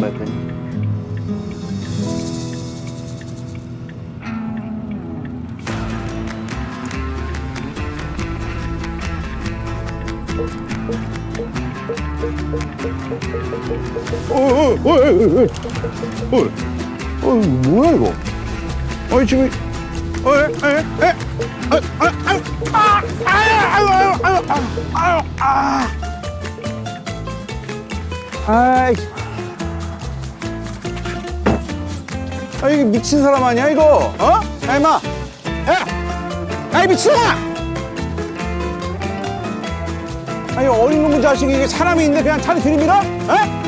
bakın. 어이, 어이, 어, 어, 뭐야 이거? 아니 지금, 어이, 어이, 어이, 어이, 어이, 아, 아유, 아유, 아유, 아유, 아유, 아, 아이. 아 이게 미친 사람 아니야 이거? 어? 야 임마, 야, 야이 미친아! 아니 어린 놈의 자식이 이게 사람이 있는데 그냥 차를 들이밀어? 어?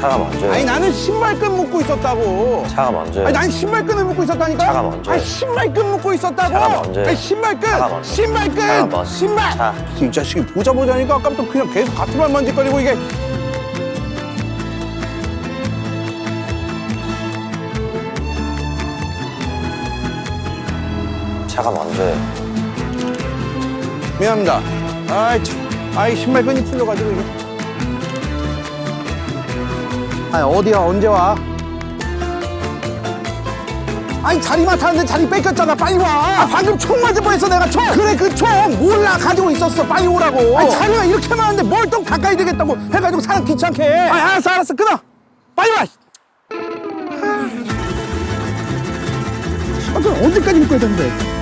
차가 먼저요. 아니 나는 신발끈 묶고 있었다고. 차가 먼저요. 아니 난 신발끈을 묶고 있었다니까. 차가 먼저요. 아니 신발끈 묶고 있었다고. 차가 먼저요. 아니 신발끈. 차가 먼저. 차가 신발끈. 먼저. 신발. 차. 이 자식이 보자 보자니까 아까부터 그냥 계속 같은 말만 짓거리고 이게. 차가 먼저요. 미안합니다. 아이 참. 아이 신발끈이 풀려가지고 이게. 아니 어디야 언제 와? 아니 자리만 타는데 자리 뺏겼잖아. 빨리 와. 아, 방금 총 맞을 뻔했어 내가 총. 그래 그 총. 몰라 가지고 있었어? 빨리 오라고. 아니 자리가 이렇게 많은데 뭘좀 가까이 되겠다고 해가지고 사람 귀찮게 해. 아, 알았어 알았어. 끊어. 빨리 와. 아, 언제까지 입고 있던데